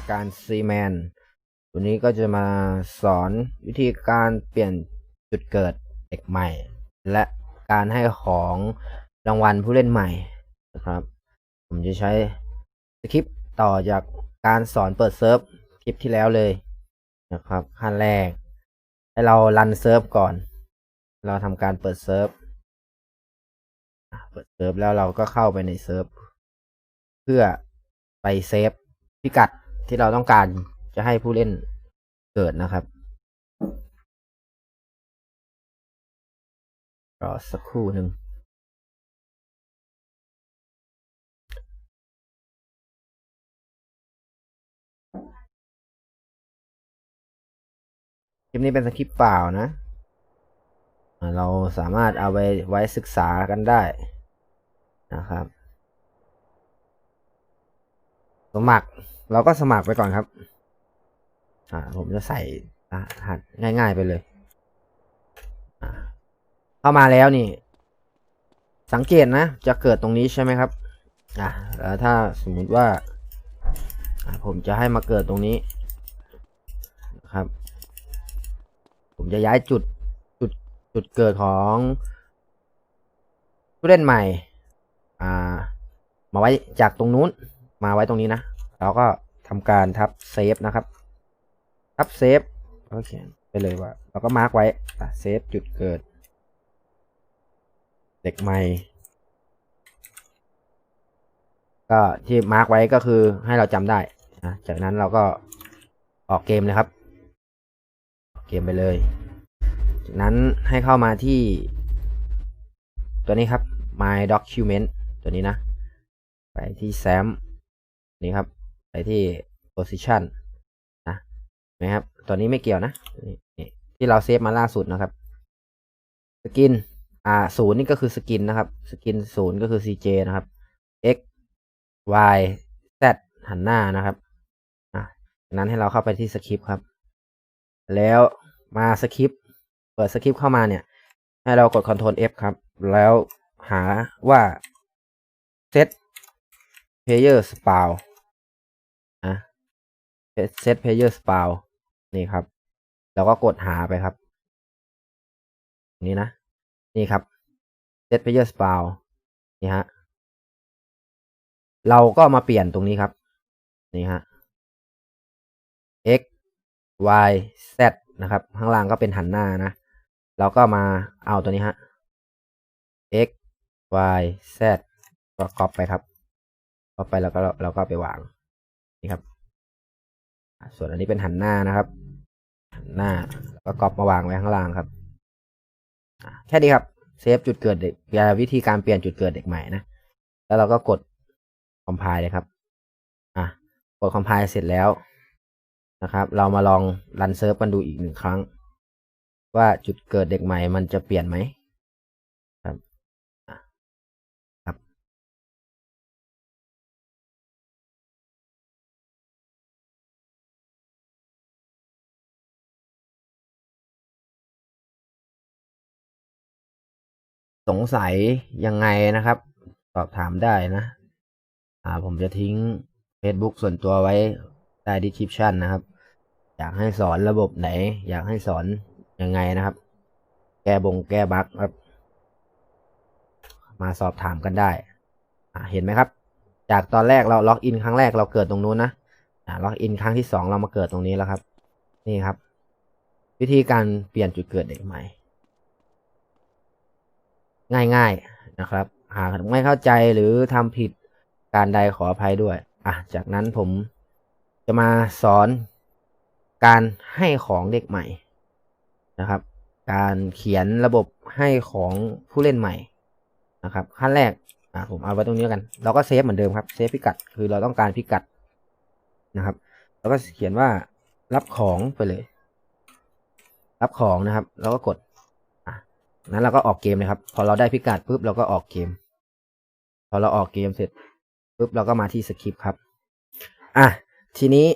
ายการ c m a n วันนี้ก็จะมาสอนวิธีการเปลี่ยนจุดเกิดเด็กใหม่ และการให้ของรางวัลผู้เล่นใหม่นะครับ ผมจะใช้สคริปต์ต่อจากการสอนเปิดเซิร์ฟคลิปที่แล้วเลยนะครับขั้นแรก ให้เรารันเซิร์ฟก่อน เราทำการเปิดเซิร์ฟเปิดเซิร์ฟแล้วเราก็เข้าไปในเซิร์ฟเพื่อไปเซฟพิกัด ที่เราต้องการจะให้ผู้เล่นเกิดนะครับ รอสักครู่หนึ่งคลิปนี้เป็นสคริปต์เปล่านะ เราสามารถเอาไปไว้ศึกษากันได้นะครับสมัคร เราก็สมัครไปก่อนครับ อ่า ผมจะใส่รหัสง่ายๆไปเลย อ่า เข้ามาแล้วนี่ สังเกตนะ จะเกิดตรงนี้ใช่ไหมครับ อ่าแล้วถ้าสมมุติว่าอ่าผมจะให้มาเกิดตรงนี้นะครับ ผมจะย้ายจุดจุดจุดเกิดของผู้เล่นใหม่ อ่า มาไว้จากตรงนู้น มาไว้ตรงนี้นะ เราก็ทำการทับเซฟนะครับ ทับเซฟก็เขียนไปเลยว่า เราก็มาร์กไว้เซฟจุดเกิด เด็กใหม่ ก็ที่มาร์กไว้ก็คือให้เราจำได้นะจากนั้นเราก็ออกเกมเลยครับ เกมไปเลย จากนั้นให้เข้ามาที่ ตัวนี้ครับ my document ตัวนี้นะ ไปที่ sam นี่ครับ ไปที่ position นะนะครับตัวนี้ไม่เกี่ยวนะนี่ที่เราเซฟมาล่าสุดนะครับสกินอ่าศูนย์นี่ก็คือสกินนะครับ สกินศูนย์ก็คือ cj นะครับ x y z หันหน้านะครับอะจากนั้นให้เราเข้าไปที่สคริปต์ครับ แล้วมาสคริปต์เปิดสคริปต์เข้ามาเนี่ย ให้เรากด Ctrl F ครับ แล้วหาว่า set player spawn set player spawn นี่ครับ แล้วก็กดหาไปครับ นี่นะ นี่ครับ set player spawn นี่ฮะ เราก็มาเปลี่ยนตรงนี้ครับ นี่ฮะ x y z นะครับ ข้างล่างก็เป็นหันหน้านะ เราก็มาเอาตัวนี้ฮะ x y z ก็ก๊อปไปครับก๊อปไปแล้วก็เราก็ไปวาง นี่ครับ ส่วนอันนี้เป็นหันหน้านะครับ หันหน้าแล้วก็ก๊อปมาวางไว้ข้างล่างครับแค่นี้ครับเซฟจุดเกิดเด็กวิธีการเปลี่ยนจุดเกิดเด็กใหม่นะแล้วเราก็กดคอมไพล์เลยครับอะกดคอมไพล์เสร็จแล้วนะครับ เรามาลองรันเซิร์ฟกันดูอีกหนึ่งครั้ง ว่าจุดเกิดเด็กใหม่มันจะเปลี่ยนไหม สงสัยยังไงนะครับ สอบถามได้นะอ่าผมจะทิ้ง Facebook ส่วนตัวไว้ใต้ description นะครับ อยากให้สอนระบบไหน อยากให้สอนยังไงนะครับ แก้บงแก้บั๊กครับ มาสอบถามกันได้อ่าเห็นไหมครับ จากตอนแรกเราล็อกอินครั้งแรกเราเกิดตรงนู้นนะอ่าล็อกอินครั้งที่สองเรามาเกิดตรงนี้แล้วครับ นี่ครับ วิธีการเปลี่ยนจุดเกิดเด็กใหม่ ง่ายๆนะครับ หากไม่เข้าใจหรือทำผิดการใดขออภัยด้วย อะ จากนั้นผมจะมาสอนการให้ของเด็กใหม่นะครับ การเขียนระบบให้ของผู้เล่นใหม่นะครับ ขั้นแรกอะผมเอาไว้ตรงนี้กัน เราก็เซฟเหมือนเดิมครับ เซฟพิกัด คือเราต้องการพิกัดนะครับ แล้วก็เขียนว่ารับของไปเลย รับของนะครับ แล้วก็กด นั้นเราก็ออกเกมเลยครับ พอเราได้พิกัดปุ๊บเราก็ออกเกม พอเราออกเกมเสร็จปุ๊บเราก็มาที่สคริปต์ครับ อะ ทีนี้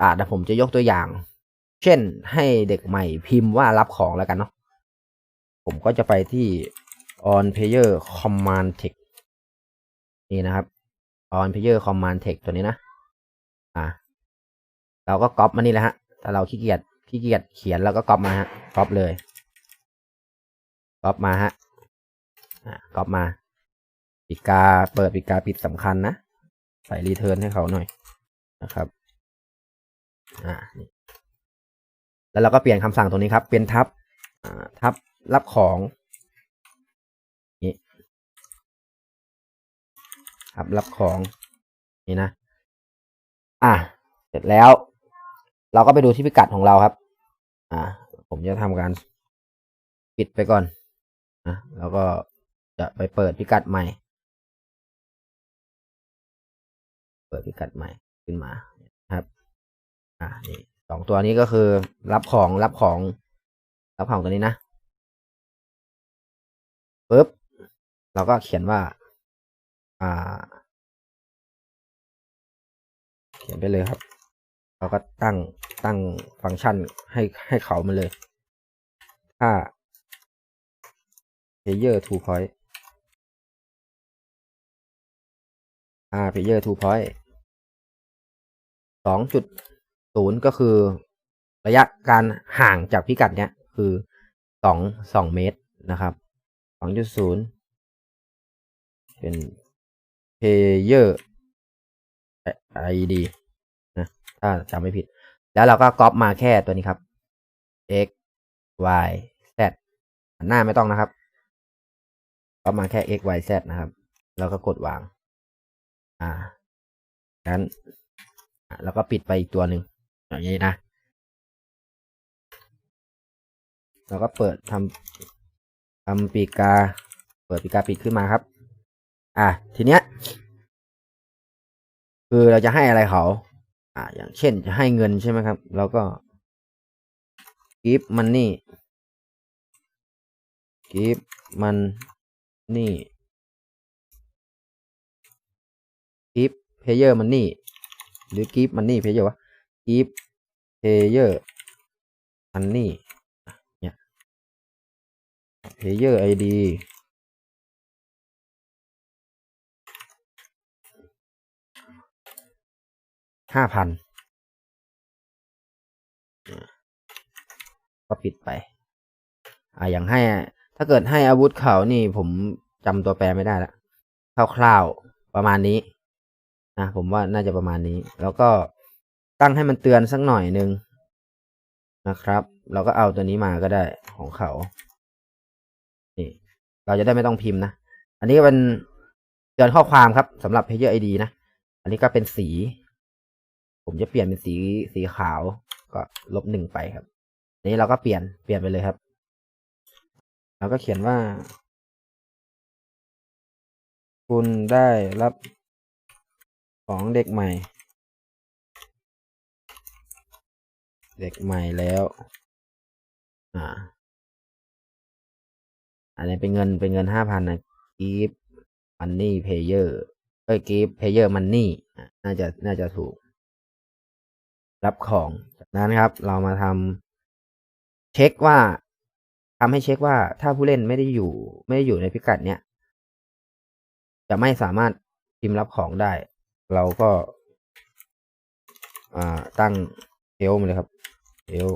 อะเดี๋ยวผมจะยกตัวอย่าง เช่นให้เด็กใหม่พิมพ์ว่ารับของแล้วกันเนาะ ผมก็จะไปที่ on player command text นี่นะครับ on player command text ตัวนี้นะ อะเราก็ก๊อปมานี่แหละฮะ ถ้าเราขี้เกียจขี้เกียจเขียนเราก็ก๊อปมาฮะ ก๊อปเลย ก๊อปมาฮะอะก๊อปมาปีกาเปิดปีกาปิดสำคัญนะ ใส่รีเทิร์นให้เขาหน่อยนะครับอ่าแล้วเราก็เปลี่ยนคำสั่งตรงนี้ครับ เป็นทับอ่าทับรับของนี่ทับรับของนี่นะ อะเสร็จแล้ว เราก็ไปดูที่พิกัดของเราครับ อ่า ผมจะทำการปิดไปก่อน นะแล้วก็จะไปเปิดพิกัดใหม่ เปิดพิกัดใหม่ขึ้นมาครับอ่านี่สองตัวนี้ก็คือรับของรับของ รับของตัวนี้นะปุ๊บเราก็เขียนว่า อ่า เขียนไปเลยครับ เราก็ตั้งตั้งฟังก์ชันให้ให้เขามาเลยถ้า player two point อ่า player two point สองจุดศูนย์ก็คือ ระยะการห่างจากพิกัดเนี้ยคือสองสองเมตรนะครับสองจุดศูนย์เป็น player id นะถ้าจำไม่ผิด แล้วเราก็ก๊อปมาแค่ตัวนี้ครับ x y z หน้าไม่ต้องนะครับ ก๊อปมาแค่ x y z นะครับ แล้วก็กดวาง อ่างั้นแล้วก็ปิดไปอีกตัวหนึ่งอย่างนี้นะแล้วก็เปิดทำทำปีกา เปิดปีกาปิดขึ้นมาครับ อะทีเนี้ย คือเราจะให้อะไรเขา อ่า อย่างเช่นจะให้เงินใช่ไหมครับ เราก็ give money give money give player money หรือ give money player วะ give player money เนี่ย player id ห้าพันก็ปิดไป อ่าอย่างให้ ถ้าเกิดให้อาวุธเขานี่ผมจำตัวแปรไม่ได้ละคร่าวๆประมาณนี้นะผมว่าน่าจะประมาณนี้ แล้วก็ตั้งให้มันเตือนสักหน่อยหนึ่งนะครับ เราก็เอาตัวนี้มาก็ได้ของเขา นี่ เราจะได้ไม่ต้องพิมพ์นะ อันนี้เป็นเตือนข้อความครับสำหรับ Player ID นะ อันนี้ก็เป็นสี ผมจะเปลี่ยนเป็นสีสีขาว ก็ลบหนึ่งไปครับนี้เราก็เปลี่ยนเปลี่ยนไปเลยครับ เราก็เขียนว่า คุณได้รับของเด็กใหม่ เด็กใหม่แล้ว อ่า อันนี้เป็นเงินเป็นเงินห้าพันนะกีฟมันนี่เพเยอร์เอ้ยกีฟเพเยอร์มันนี่น่าจะน่าจะถูก รับของ จากนั้นครับ เรามาทำเช็คว่า ทำให้เช็คว่าถ้าผู้เล่นไม่ได้อยู่ ไม่ได้อยู่ในพิกัดเนี้ยจะไม่สามารถพิมพ์รับของได้ เราก็อ่าตั้งเอลมาเลยครับเอล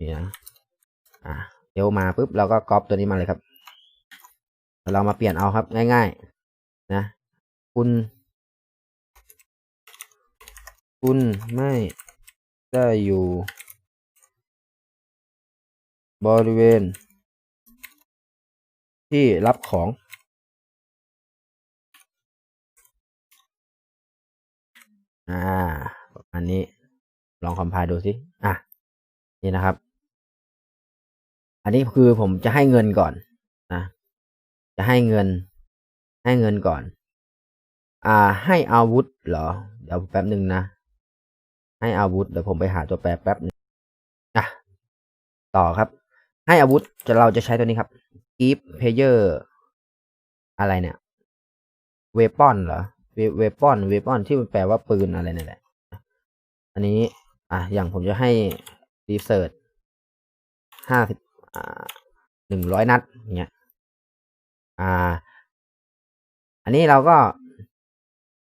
นี่นะอ่าเอลมาปุ๊บเราก็ก๊อปตัวนี้มาเลยครับ เรามาเปลี่ยนเอาครับง่ายๆ นะ คุณ คุณไม่ได้อยู่ บริเวณ ที่รับของ อ่าประมาณนี้ ลองคอมไพล์ดูสิ อะ นี่นะครับ อันนี้คือผมจะให้เงินก่อนนะ จะให้เงิน ให้เงินก่อน อ่า ให้อาวุธเหรอ เดี๋ยวแป๊บหนึ่งนะ ให้อาวุธ เดี๋ยวผมไปหาตัวแปรแป๊บนึงอะ ต่อครับ ให้อาวุธจะเราจะใช้ตัวนี้ครับ give player อะไรเนี่ย weapon เหรอ weapon weapon ที่มันแปลว่าปืนอะไรนี่แหละ อันนี้ อะ อย่างผมจะให้ research ห้าสิบอ่าหนึ่งร้อยนัดเงี้ย อ่า อันนี้เราก็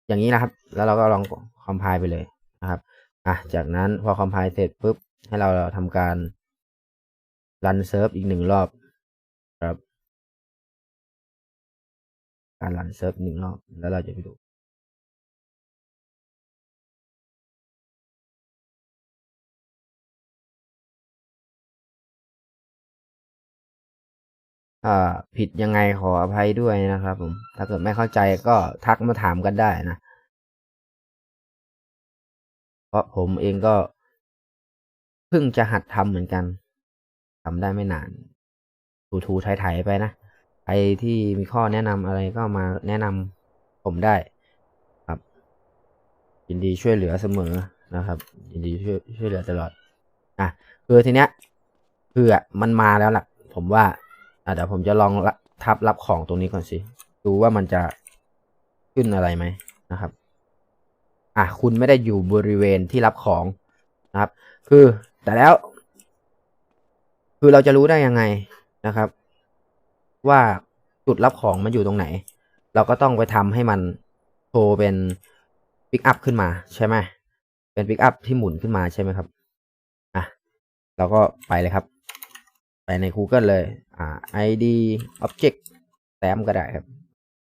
อย่างนี้นะครับ แล้วเราก็ลองคอมไพล์ไปเลยนะครับ อะ จากนั้นพอคอมไพล์เสร็จปุ๊บ ให้เราทำการ รันเซิร์ฟอีกหนึ่งรอบครับ การรันเซิร์ฟหนึ่งรอบ แล้วเราจะไปดู อ่า ผิดยังไงขออภัยด้วยนะครับผม ถ้าเกิดไม่เข้าใจก็ทักมาถามกันได้นะ เพราะผมเองก็เพิ่งจะหัดทำเหมือนกัน ทำได้ไม่นาน ถูถูไถๆไปนะใครที่มีข้อแนะนำอะไรก็มาแนะนำผมได้ครับ ยินดีช่วยเหลือเสมอนะครับ ยินดีช่วยช่วยเหลือตลอด อะคือทีเนี้ยคืออะมันมาแล้วล่ะ ผมว่าอะเดี๋ยวผมจะลองทับรับของตรงนี้ก่อนสิ ดูว่ามันจะขึ้นอะไรไหมนะครับ อะคุณไม่ได้อยู่บริเวณที่รับของนะครับ คือแต่แล้ว คือเราจะรู้ได้ยังไงนะครับ ว่าจุดรับของมันอยู่ตรงไหน เราก็ต้องไปทำให้มันโชว์เป็นปิกอัพขึ้นมาใช่ไหมเป็นปิกอัพที่หมุนขึ้นมาใช่ไหมครับอะเราก็ไปเลยครับ ไปใน Google เลยอ่า id object แต้มก็ได้ครับ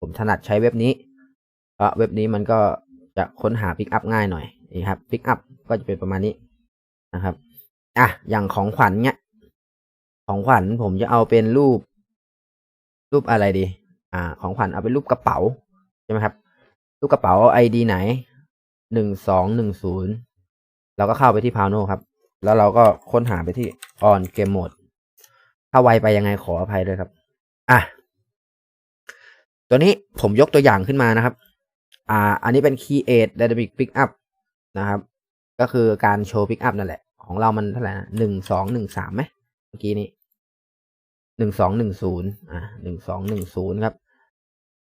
ผมถนัดใช้เว็บนี้เพราะเว็บนี้มันก็จะค้นหา pick up ง่ายหน่อยนี่ครับ pick up ก็จะเป็นประมาณนี้นะครับ อะ อย่างของขวัญเนี้ย ของขวัญผมจะเอาเป็นรูป รูปอะไรดี อ่า ของขวัญเอาเป็นรูปกระเป๋าใช่ไหมครับ รูปกระเป๋า ID ไหนหนึ่งสองหนึ่งศูนย์เราก็เข้าไปที่ Pano ครับ แล้วเราก็ค้นหาไปที่ on game mode ถ้าไวไปยังไงขออภัยด้วยครับ อะ ตัวนี้ผมยกตัวอย่างขึ้นมานะครับ อ่า อันนี้เป็น create dynamic pickup นะครับ ก็คือการโชว์ pickup นั่นแหละ ของเรามันเท่าไหร่นะหนึ่งสองหนึ่งสามไหมเมื่อกี้นี้ หนึ่งสองหนึ่งศูนย์อ่าหนึ่งสองหนึ่งศูนย์ครับ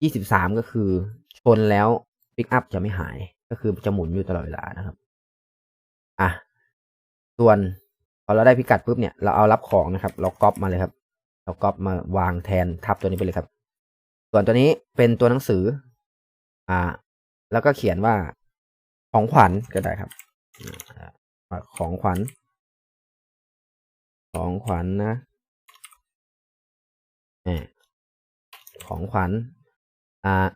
ยี่สิบสามก็คือชนแล้ว pickup จะไม่หาย ก็คือจะหมุนอยู่ตลอดเวลานะครับ อะ ส่วนพอเราได้พิกัดปุ๊บเนี่ยเราเอารับของนะครับ เราก๊อปมาเลยครับ เราก๊อปมาวางแทนทับตัวนี้ไปเลยครับ ส่วนตัวนี้เป็นตัวหนังสือ อ่า แล้วก็เขียนว่าของขวัญก็ได้ครับ ของขวัญ ของขวัญนะ เออของขวัญอ่า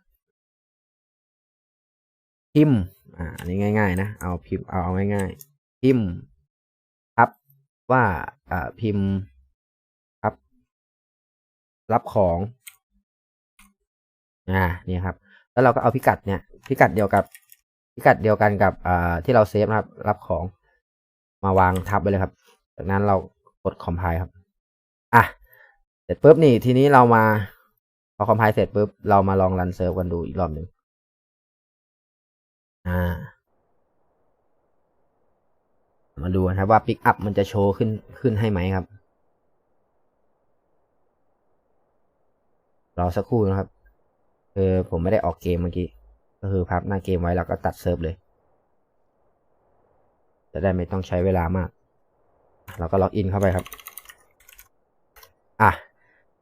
พิมพ์อ่าอันนี้ง่าย ๆ นะ เอาพิมพ์เอาเอาง่าย ๆ พิมพ์ครับว่าอ่าพิมพ์ครับ รับของอ่านี่ครับ แล้วเราก็เอาพิกัดเนี่ย พิกัดเดียวกับ พิกัดเดียวกันกับอ่าที่เราเซฟนะครับ รับของมาวางทับไปเลยครับ จากนั้นเรากดคอมไพล์ครับ อะ เสร็จปุ๊บนี่ทีนี้เรามาพอคอมไพล์เสร็จปุ๊บเรามาลองรันเซิร์ฟกันดูอีกรอบหนึ่งอ่า มาดูนะครับว่า Pick Up มันจะโชว์ขึ้นขึ้นให้ไหมครับ รอสักครู่นะครับคือผมไม่ได้ออกเกมเมื่อกี้ก็คือพับหน้าเกมไว้แล้วก็ตัดเซิร์ฟเลย จะได้ไม่ต้องใช้เวลามาก เราก็ล็อกอินเข้าไปครับ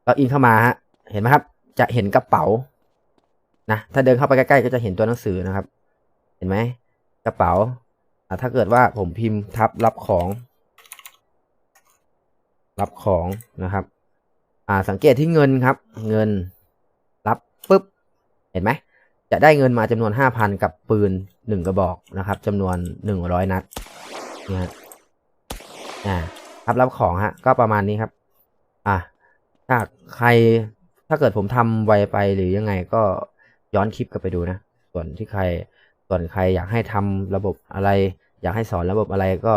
ล็อกอินเข้ามาฮะ เห็นไหมครับ จะเห็นกระเป๋า นะ ถ้าเดินเข้าไปใกล้ๆก็จะเห็นตัวหนังสือนะครับ เห็นไหม กระเป๋าถ้าเกิดว่าผมพิมพ์ทับรับของ รับของนะครับ อ่า สังเกตที่เงินครับ เงิน รับปุ๊บ เห็นไหม จะได้เงินมาจำนวนห้าพันกับปืนหนึ่งกระบอกนะครับจำนวนหนึ่งร้อยนัดนะฮะอ่ารับรับของฮะ ก็ประมาณนี้ครับ อะ ถ้าใครถ้าเกิดผมทำไวไปหรือยังไงก็ย้อนคลิปกลับไปดูนะ ส่วนที่ใครส่วนใครอยากให้ทำระบบอะไร อยากให้สอนระบบอะไรก็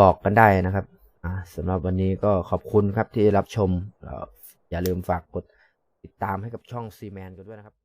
บอกกันได้นะครับสำหรับวันนี้ก็ขอบคุณครับที่รับชม อย่าลืมฝากกดติดตามให้กับช่องซีแมนกันด้วยนะครับ